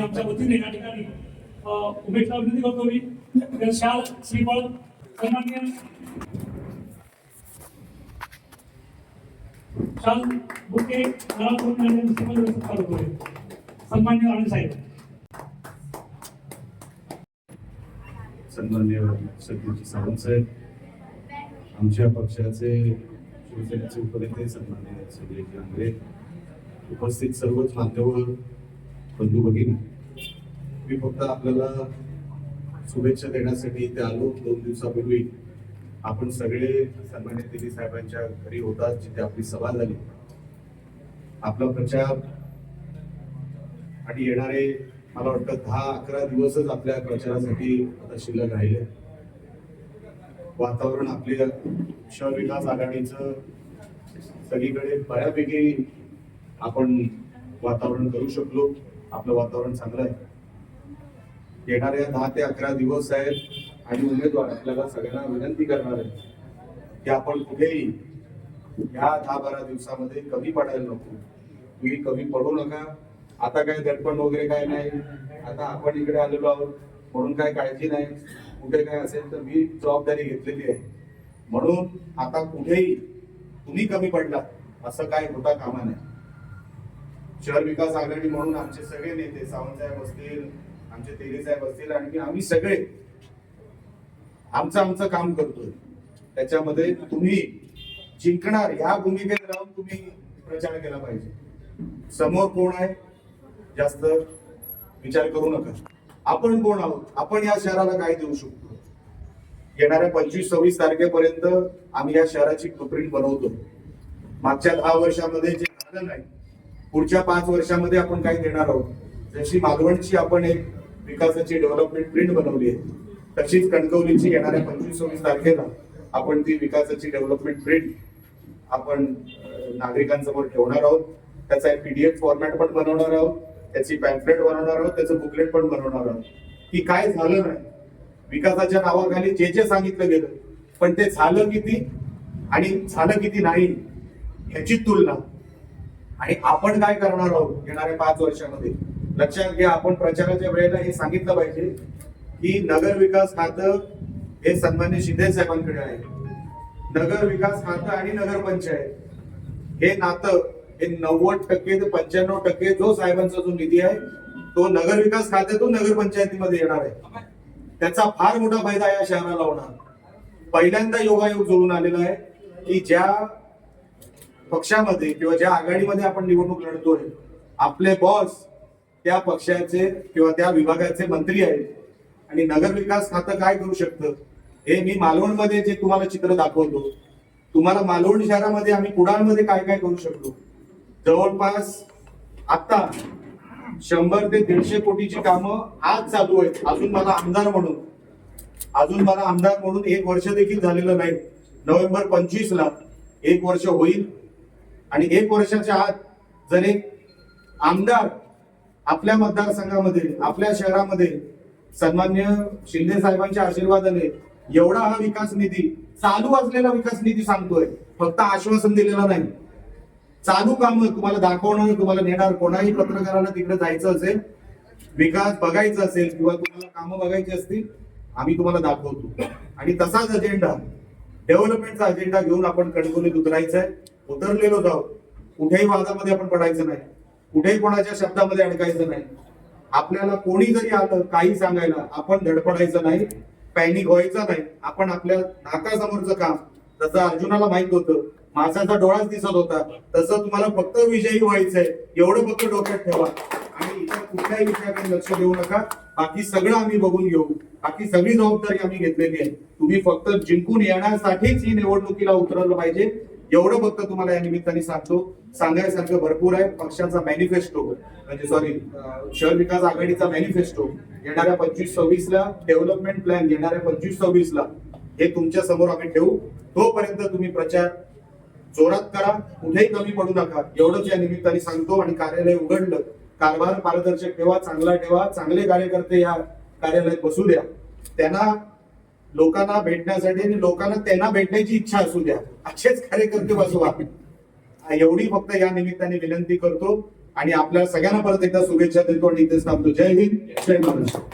आमच्या वतीने या ठिकाणी उमेशला विनंती करतो मी तर शाल श्रीफळ सन्मान्य शाल बुके करून सन्मान्य साहेब. सन्मान्य सावंत साहेब. आमच्या पक्षाचे शिवसेनेचे उपनेते सन्मान्य संजयजी आंग्रे उपस्थित सर्वच मान्यवर बंधू भगिनी मी फक्त आपल्याला शुभेच्छा देण्यासाठी इथे आलो दोन दिवसापूर्वी आपण सगळे सन्मान्य दिली साहेबांच्या घरी होतात जिथे आपली सभा झाली. आपला प्रचार आणि येणारे मला वाटतं दहा अकरा दिवसच आपल्या प्रचारासाठी आता शिल्लक राहिले. वातावरण आपल्या शहर विकास आघाडीचं सगळीकडे बऱ्यापैकी आपण वातावरण करू शकलो. आपलं वातावरण चांगलं आहे. येणाऱ्या दहा ते अकरा दिवस आहेत आणि उमेदवार आपल्याला सगळ्यांना विनंती करणार आहे की आपण कुठेही ह्या दहा बारा दिवसामध्ये कमी पडायला नको. तुम्ही कमी पडू नका. आता काय दडपण वगैरे काय नाही. आता आपण इकडे आलेलो आहोत. म्हणून काय काळजी नाही. कुठे काय असेल तर मी जबाबदारी घेतलेली आहे. म्हणून आता कुठेही तुम्ही कमी पडला असं काय होता कामा नाही. शहर विकास आघाडी म्हणून आमचे सगळे नेते सावंतसाहेब असतील आमचे तेली साहेब असतील आणि आम्ही सगळे आमचं आमचं काम करतोय. त्याच्यामध्ये तुम्ही जिंकणार ह्या भूमिकेत राहून तुम्ही प्रचार केला पाहिजे. समोर कोण आहे? जास्त विचार करू नका. आपण कोण आहोत? आपण या शहराला काय देऊ शकतो? येणाऱ्या पंचवीस सव्वीस तारखेपर्यंत आम्ही या शहराची ब्लूप्रिंट बनवतो. मागच्या दहा वर्षामध्ये जे झालं नाही पुढच्या पाच वर्षामध्ये आपण काय देणार आहोत. जशी मालवणची आपण एक विकासाची डेव्हलपमेंट प्रिंट बनवली आहे तशीच कणकवलीची येणाऱ्या पंचवीस सव्वीस तारखेला आपण ती विकासाची डेव्हलपमेंट प्रिंट आपण नागरिकांसमोर ठेवणार आहोत. त्याचा एक पीडीएफ फॉर्मॅट पण बनवणार आहोत. त्याची पॅम्पलेट बनवणार आहोत. त्याचं बुकलेट पण बनवणार आहोत. की काय झालं नाही? विकासाच्या नावाखाली जे जे सांगितलं गेलं पण ते झालं किती आणि झालं किती नाही ह्याची तुलना आणि आपण काय करणार आहोत येणाऱ्या पाच वर्षामध्ये? लक्षात घ्या आपण प्रचाराच्या वेळेला हे सांगितलं पाहिजे की नगर विकास खातं हे सन्मान्य शिंदे साहेबांकडे आहे. नगर विकास खातं आणि नगरपंचायत हे नातं हे नव्वद टक्के ते पंच्याण्णव टक्के जो साहेबांचा जो निधी आहे तो नगर विकास खात्यातून नगरपंचायतीमध्ये येणार आहे. त्याचा फार मोठा फायदा या शहराला होणार. पहिल्यांदा योगायोग जुळून आलेला आहे की ज्या पक्षामध्ये किंवा ज्या आघाडीमध्ये आपण निवडणूक लढतोय आपले बॉस त्या पक्षाचे किंवा त्या विभागाचे मंत्री आहेत. आणि नगरविकास खातं काय करू शकतं हे मी मालवणमध्ये जे तुम्हाला चित्र दाखवतो तुम्हाला मालवण शहरामध्ये आम्ही कुडाळमध्ये काय काय करू शकतो? जवळपास आता शंभर ते दीडशे कोटीची कामं आज चालू आहेत. अजून मला आमदार म्हणून अजून मला आमदार म्हणून एक वर्ष देखील झालेलं नाही. नोव्हेंबर पंचवीस ला एक वर्ष होईल. आणि एक वर्षाच्या आत जर एक आमदार आपल्या मतदारसंघामध्ये आपल्या शहरामध्ये सन्मान्य शिंदे साहेबांच्या आशीर्वादाने एवढा हा विकास निधी चालू असलेला विकास निधी सांगतोय फक्त आश्वासन दिलेलं नाही. चालू काम तुम्हाला दाखवणार तुम्हाला नेणार कोणाही पत्रकाराला तिकडे जायचं असेल विकास बघायचा असेल किंवा तुम्हाला कामं बघायची असतील आम्ही तुम्हाला दाखवतो. आणि तसाच अजेंडा डेव्हलपमेंटचा अजेंडा घेऊन आपण कणकवलीत उतरायचा आहे उतरलेलो जाऊ. कुठेही वादामध्ये आपण पडायचं नाही. कुठेही कोणाच्या शब्दामध्ये अडकायचं नाही. आपल्याला कोणी जरी आलं काही सांगायला आपण धडपडायचं नाही पॅनिक व्हायचं नाही. आपण आपल्या नाकासमोरचं काम जसं अर्जुनाला माहीत होतं माणसाचा डोळाच दिसत होता तसं तुम्हाला फक्त विजयी व्हायचंय. एवढं फक्त डोक्यात ठेवा. आणि इतर कुठल्याही विषयाकडे लक्ष देऊ नका. बाकी सगळं आम्ही बघून घेऊ. बाकी सगळी जबाबदारी आम्ही घेतलेली आहे. तुम्ही फक्त जिंकून येण्यासाठीच ही निवडणुकीला उतरलं पाहिजे. एवढं फक्त तुम्हाला या निमित्ताने सांगतो. सांगायसारखं भरपूर आहे. पक्षाचा मॅनिफेस्टो म्हणजे सॉरी शहर विकास आघाडीचा मॅनिफेस्टो येणाऱ्या पंचवीस सव्वीस ला डेव्हलपमेंट प्लॅन येणाऱ्या पंचवीस सव्वीस ला हे तुमच्यासमोर आम्ही ठेवू. तोपर्यंत तुम्ही प्रचार जोरात करा. कुठेही कमी पडू नका. एवढंच या निमित्ताने सांगतो आणि कार्यालय उघडलं. कारभार पारदर्शक ठेवा चांगला ठेवा. चांगले कार्यकर्ते या कार्यालयात बसू द्या. त्यांना लोकांना भेटण्यासाठी आणि लोकांना त्यांना भेटण्याची इच्छा असू द्या. असेच कार्यकर्ते बसवा. एवढी फक्त या निमित्ताने विनंती करतो. आणि आपल्या सगळ्यांना परत एकदा शुभेच्छा देतो आणि इथेच थांबतो. जय हिंद. जय महाराष्ट्र.